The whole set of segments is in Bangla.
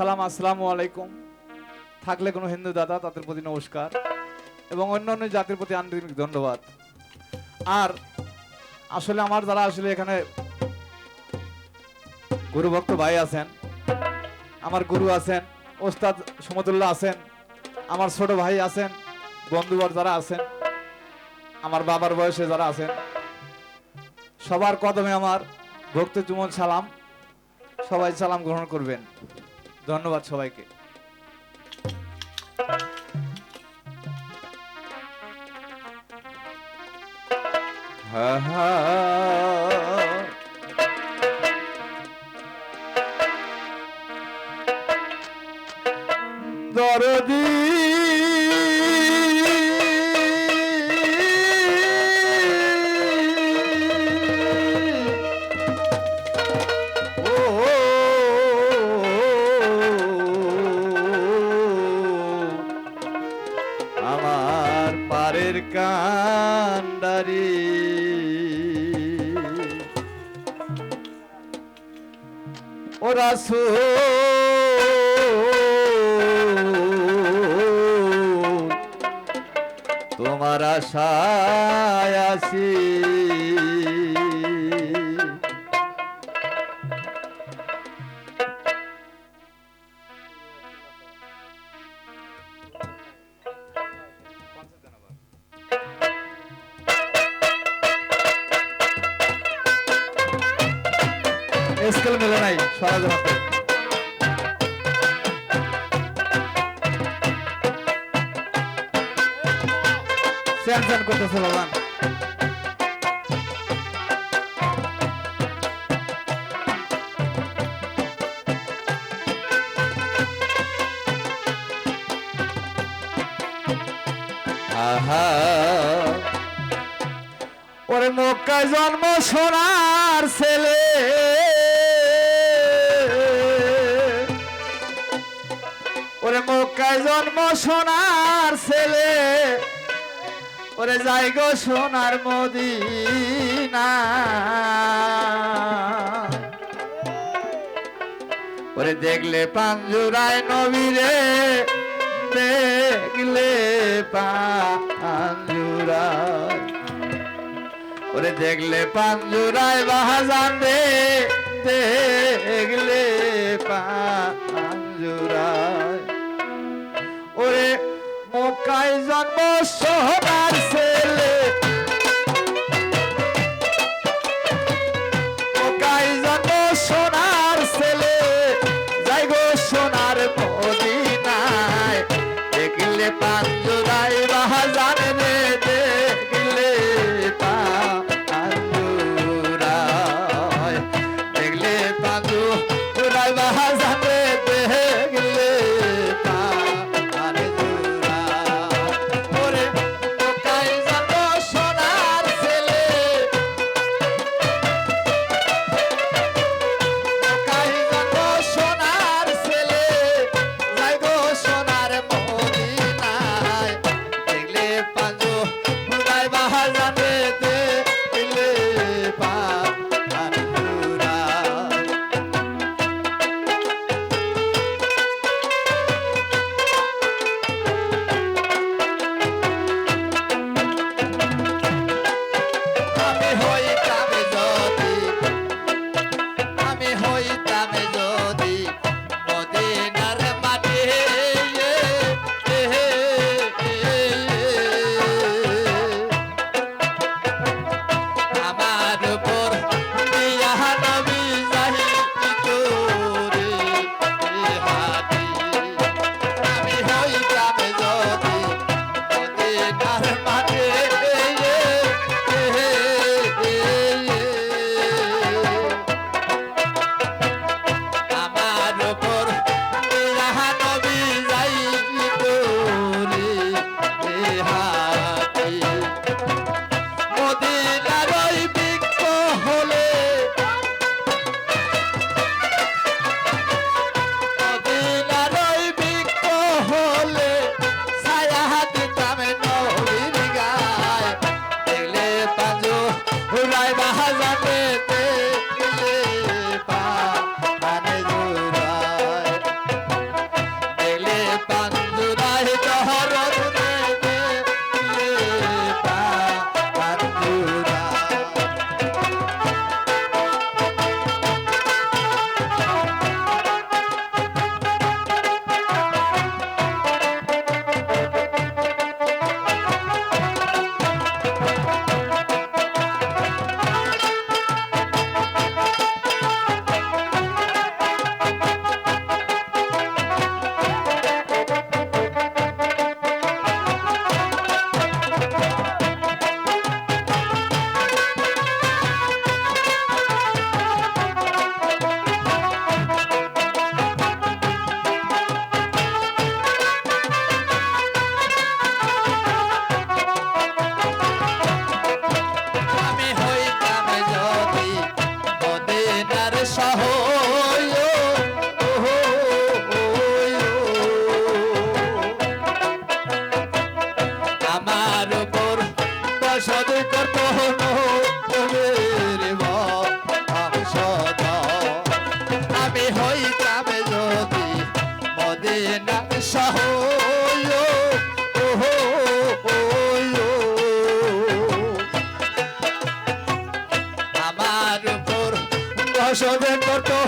সালাম, আসসালামু আলাইকুম। থাকলে কোনো হিন্দু দাদা, তাদের প্রতি নমস্কার। এবং অন্যান্য জাতির প্রতি আন্তরিক ধন্যবাদ। আর আসলে আমার যারা আসলে এখানে গুরুভক্ত ভাই আছেন, আমার গুরু আছেন, ওস্তাদ সমতুল্লাহ আছেন, আমার ছোট ভাই আছেন, বন্ধুবর যারা আছেন, আমার বাবার বয়সে যারা আছেন, সবার কদমে আমার ভক্তি চুমন সালাম। সবাই সালাম গ্রহণ করবেন। ধন্যবাদ সবাইকে হা হা। দরদি পারের ওরা ওরা তোমার আশায় আসি স্কেল মেলে নাই সরাজ করতেছে বাবা আহা। ওরে মক্কায় জন্ম সোনার ছেলে। ওরে মক্কায় জন্ম সোনার ছেলে। ওরে যাই গো সোনার মদিনা। ওরে দেখলে পাঞ্জুরায় নবীরে, দেখলে পাঞ্জুরায় ওরে দেখলে পাঞ্জুরায় বাহাজান দেখলে পাঞ্জুরায় দেখলে me hoy. আমার উপর প্রসাদ করতে আমি হইতাম যদি মদিনা সহ আমার উপর প্রসাদ করতে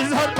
is